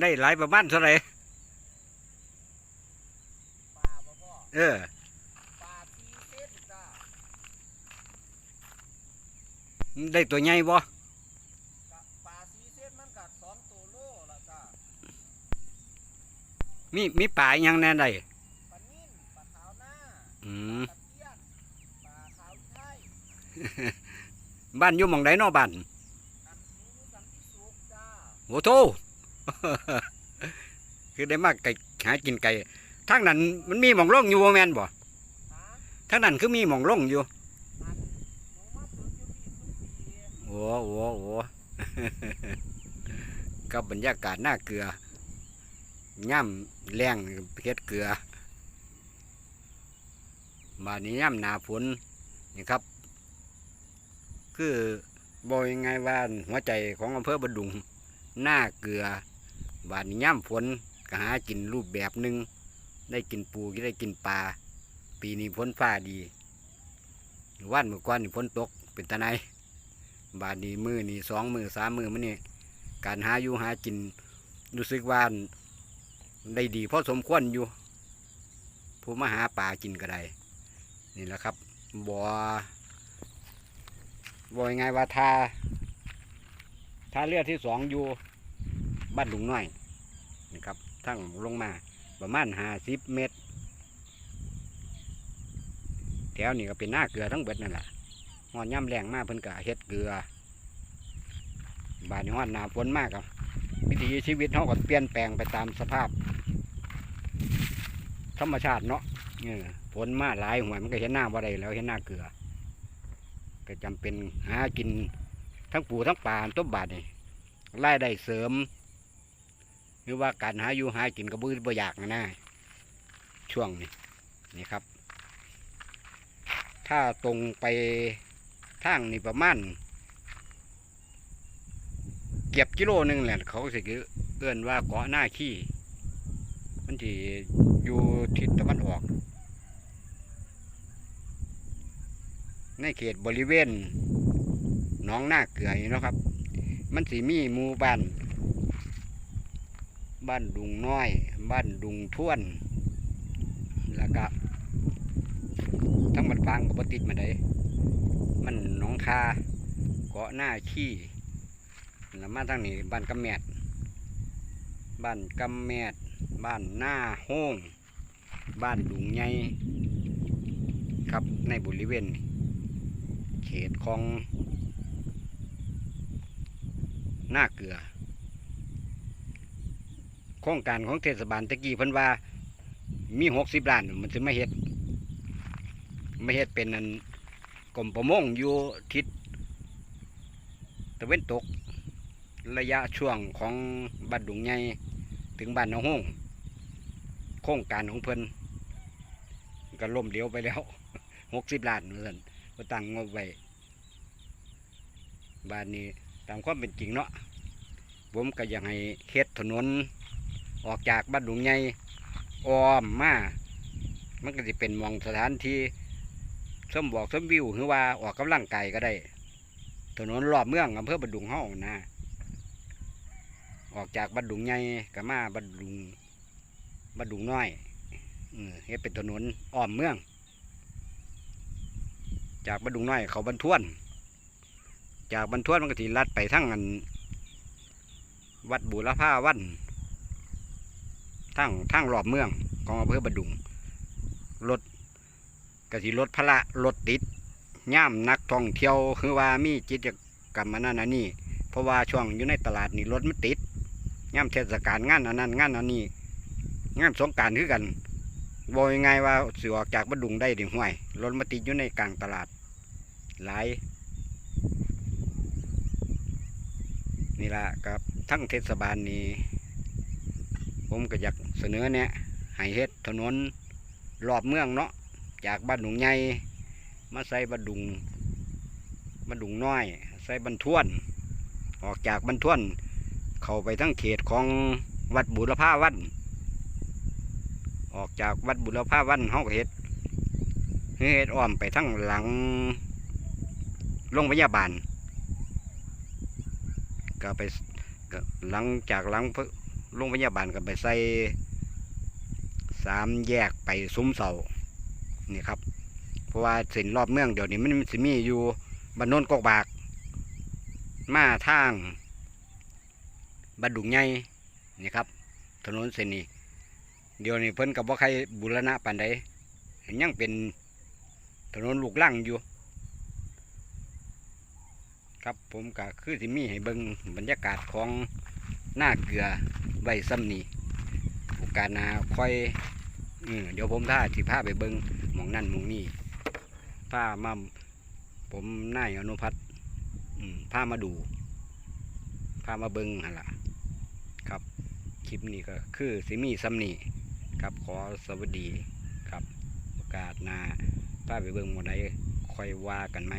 ได้หลายประมาณเท่าไหร่ปลาบ่พ่อเออปลาสี่เส้นจ้าได้ตัวใหญ่บ่กะปลาสี่เส้นมันกัดสองตัวโลละจ้ามีมีป่าอีหยังแน่ได้ปลานิ่นปลาขาวหน้าอืมตะเพียนปลาขาวไทยบ้านอยู่หม่องใดเนาะบ้านอันนี้รู้สันติสุขจ้าโอ้โธ คือได้มากไก่หากินไก่ทางนั้นมันมีหม่องล่องอยู่บ่แม่นบ่หาทางนั้นคือมีหม่องล่องอยู่อันหนูมาฝึกอยู่ที่สุปีโอ้โหโอ้กับบรรยากาศหน้าเกลือย่ำแรงเฮ็ดเกลือมานี้ย่ำหนาฝนนี่ครับ คือบอกยังไงว่าหัวใจของอำเภอบดุงหน้าเกลือ บานนี้ย่ำฝนก็หากินรูปแบบหนึ่งได้กินปูก็ได้กินปลาปีนี้ฝนฟ้าดีวันเมื่อก่อนนี่ฝนตกเป็นตะไนบาทนี้มือนี่สองมือสามมือมันนี่การหาอยู่หากินรู้สึกว่าได้ดีพอสมควรอยู่ ผู้มาหาปลากินก็ได้นี่แหละครับบ่อบ่ยังไงว่าทาทาเรือดที่สองอยู่ บ้านลุงน้อยนี่ครับทั้งลงมาประมาณห้าสิบเมตร แถวนี้ก็เป็นหน้าเกลือทั้งเบิดนั่นแหละหอนย่ำแรงมากเพิ่นกะเฮ็ดเกลือ บาดนี้ฮอนหนาฝนมากครับวิถีชีวิตเขาก็เปลี่ยนแปลงไปตามสภาพ ธรรมชาติเนาะเออฝนมาหลายหวมันก็เห็นหน้าบ่ได้แล้วเห็นหน้าเกลือ ก็จำเป็นหากินทั้งปูทั้งปลาต้มบาดนี่รายได้เสริม รือว่าการหาอยู่หากินกระบือบ่อยากนะนะช่วงนี้นี่ครับ ถ้าตรงไปทางนี่ประมาณเก็บกิโลหนึ่งแหละเขาสิเอื้อนว่าเกาะหน้าขี้มันที่อยู่ทิศตะวันออก ในเขตบริเวณหน้องหน้าเกลือนี่เนาะครับ มันสีมีหมู่บ้าน บ้านดุงน้อย บ้านดุงท่วน แล้วก็ทั้งบัดฟางกับติดมาได้มันหนองคาเกาะหน้าขี้แล้วมาทางนี้บ้านกำแมดบ้านกำแมดบ้านหน้าโห้งบ้านดุงใหญ่ครับในบริเวณเขตของหน้าเกลือ โครงการของเทศบาลตะกี้เพิ่นว่า มีหกสิบล้านมันจะไม่เฮ็ดไม่เฮ็ดเป็นอันกรมประมงอยู่ทิศตะเวนตก ระยะช่วงของบ้านดุงใหญ่ถึงบ้านหนองหงโครงการของเพิ่นก็ล่มเหลวไปแล้วหกสิบล้านเหมือนกันก็ตั้งงบไว้บ้านนี้ตามความเป็นจริงเนาะผมก็อยากให้เฮ็ดถนน ออกจากบ้านดุงใหญ่อ้อมมา มันก็จะเป็นมองสถานที่สมบอกสมวิวหรือว่าออกกำลังกายก็ได้ ถนนรอบเมืองอำเภอบัดดุงเฮานะ ออกจากบัดดุงใหญ่ก็มาบัดดุงบัดดุงน้อยเออเฮ็ดเป็นถนนอ้อมเมือง จากบัดดุงน้อยเขาบรรทวน จากบรรทวนมันก็ทีลัดไปทั้งอันวัดบุรพาวัน ทั้งทั้งรอบเมืองของอำเภอบัดดุงรถกสิรถพละรถติดย่ามนักท่องเที่ยวคือว่ามีกิจกรรมอันนั้นนนี้เพราะว่าช่วงอยู่ในตลาดนี่รถมันติดย่ามเทศกาลงานอันนั้นงานอันนี้งานสงการคือกันบอกยังไงว่าสิออกจากบัดดุงได้ดิห่วยรถมาติดอยู่ในกลางตลาด หลายนี่ละครับทั้งเทศบาลนี่ ผมก็อยากเสนอเนี่ยให้เฮ็ดถนนรอบเมืองเนาะจากบ้านดุงใหญ่มาใส่บ้านดุงบ้านดุงน้อย ใส่บ้านท้วน ออกจากบ้านท้วน เข้าไปทั้งเขตของวัดบุรพาวันออกจากวัดบุรพาวันเฮาก็เฮ็ดเฮ็ดอ้อมไปทั้งหลังโรงพยาบาลก็ไปหลังจากหลัง โรงพยาบาลก็ไปใส่สามแยกไปซุ้มเสานี่ครับ เพราะว่าเส้นรอบเมืองเดี๋ยวนี้มันสิมีอยู่บ้านโนนกอกบาก มาทางบ้านดุงใหญ่นี่ครับ ถนนเส้นนี้ เดี๋ยวนี้เพิ่นกับว่าใครบูรณะปานใดยังเป็นถนนลูกลังอยู่ ครับผมก็คือสิมีให้เบิงบรรยากาศของหน้าเกลือ ใบซ้ำนี้โอกาสหนาค่อยเดี๋ยวผมท่าสิพาไปเบิ่งหมองนั่นหมองนี่พามาผมนายอนุพัฒน์พามาดู พามาเบิ่งหั่นล่ะครับ คลิปนี้ก็คือสิมีซ้ำนี้ครับขอสวัสดีครับ โอกาสหน้าพาไปเบิ่งหมดใดค่อยว่ากันไหม